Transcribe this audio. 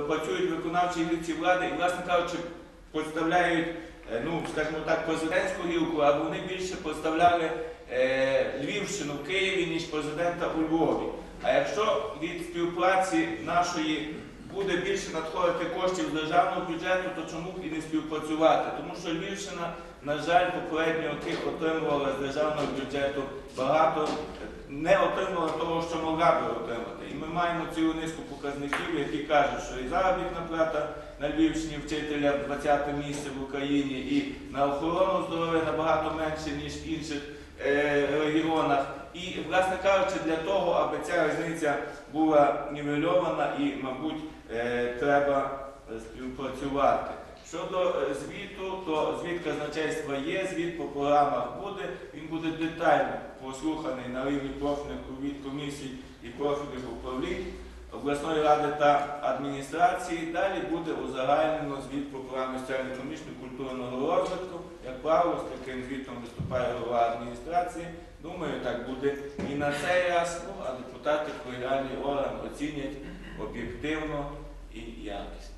працюють виконавчі гілці влади і, власне кажучи, представляють, е, ну, скажімо так, президентську гілку, а вони більше представляли е, Львівщину в Києві, ніж президента у Львові. А якщо від співпраці нашої буде більше надходити коштів з державного бюджету, то чому б і не співпрацювати? Тому що Львівщина, на жаль, попередні роки отримувала з державного бюджету багато, не отримувала того, що могла би отримати. Ми маємо цілу низку показників, які кажуть, що і заробітна плата на Львівщині вчителя 20 місце в Україні, і на охорону здоров'я набагато менше, ніж в інших е, регіонах. І, власне кажучи, для того, аби ця різниця була нівельована і, мабуть, е, треба е, співпрацювати. Щодо е, звіту, то звіт казначейства є, звіт по програмах буде, він буде детально прослуханий на рівні профільних комі- комісій і профільних управлінь обласної ради та адміністрації. Далі буде узагальнено звіт по програмі соціально-економічного культурного розвитку. Як правило, з таким звітом виступає голова адміністрації. Думаю, так буде і на цей раз, ну, а депутати колегіальний орган оцінять об'єктивно і якісно.